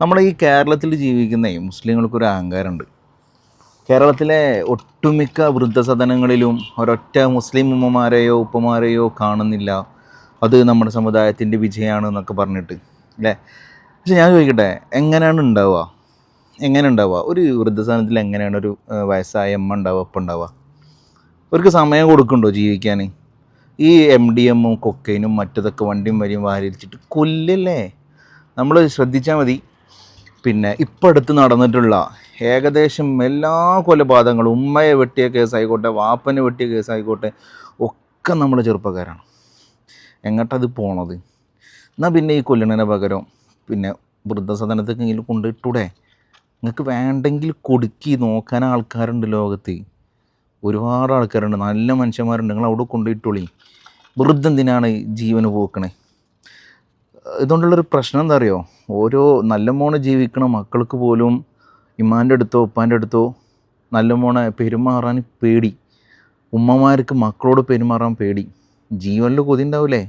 നമ്മുടെ ഈ കേരളത്തിൽ ജീവിക്കുന്ന മുസ്ലിങ്ങൾക്ക് ഒരു അഹങ്കാരമുണ്ട്. കേരളത്തിലെ ഒട്ടുമിക്ക വൃദ്ധസദനങ്ങളിലും ഒരൊറ്റ മുസ്ലിം ഉമ്മമാരെയോ ഉപ്പമാരെയോ കാണുന്നില്ല. അത് നമ്മുടെ സമുദായത്തിന്റെ വിജയമാണ് എന്നൊക്കെ പറഞ്ഞിട്ട് അല്ലേ? പക്ഷെ ഞാൻ ചോദിക്കട്ടെ എങ്ങനെയാണ് ഉണ്ടാവുക? എങ്ങനെ ഉണ്ടാവുക? ഒരു വൃദ്ധസദനത്തിൽ എങ്ങനെയാണ് ഒരു വയസ്സായ അമ്മ ഉണ്ടാവുക അപ്പം ഉണ്ടാവുക? അവർക്ക് സമയം കൊടുക്കുന്നുണ്ടോ ജീവിക്കാൻ? ഈ എം ഡി എമ്മും കൊക്കൈനും മറ്റതൊക്കെ വണ്ടിയും വരിയും വാരിച്ചിട്ട് കൊല്ലല്ലേ നമ്മൾ ശ്രദ്ധിച്ചാൽ മതി. പിന്നെ ഇപ്പം അടുത്ത് നടന്നിട്ടുള്ള ഏകദേശം എല്ലാ കൊലപാതകങ്ങളും ഉമ്മയെ വെട്ടിയ കേസായിക്കോട്ടെ വാപ്പനെ വെട്ടിയ കേസായിക്കോട്ടെ ഒക്കെ നമ്മൾ ചെറുപ്പക്കാരാണ്. എങ്ങോട്ടത് പോണത്? എന്നാൽ പിന്നെ ഈ കൊല്ലണതിന് പകരം പിന്നെ വൃദ്ധസദനത്തേക്കെങ്കിലും കൊണ്ടിട്ടൂടെ? നിങ്ങൾക്ക് വേണ്ടെങ്കിൽ കൊടുക്കി നോക്കാൻ ആൾക്കാരുണ്ട് ലോകത്ത്. ഒരുപാട് ആൾക്കാരുണ്ട്. നല്ല മനുഷ്യന്മാരുണ്ട്. നിങ്ങൾ അവിടെ കൊണ്ടുപോയിട്ടോളി വെറുതെ എന്തിനാണ് ജീവന് പോക്കണേ? ഇതുകൊണ്ടുള്ളൊരു പ്രശ്നം എന്താ അറിയോ ഓരോ നല്ല മോണെ ജീവിക്കണ മക്കൾക്ക് പോലും ഇമ്മാന്റെ അടുത്തോ ഉപ്പാന്റെ അടുത്തോ നല്ല മോണെ പെരുമാറാൻ പേടി. ഉമ്മമാർക്ക് മക്കളോട് പെരുമാറാൻ പേടി. ജീവനിൽ കൊതി ഉണ്ടാവില്ലേ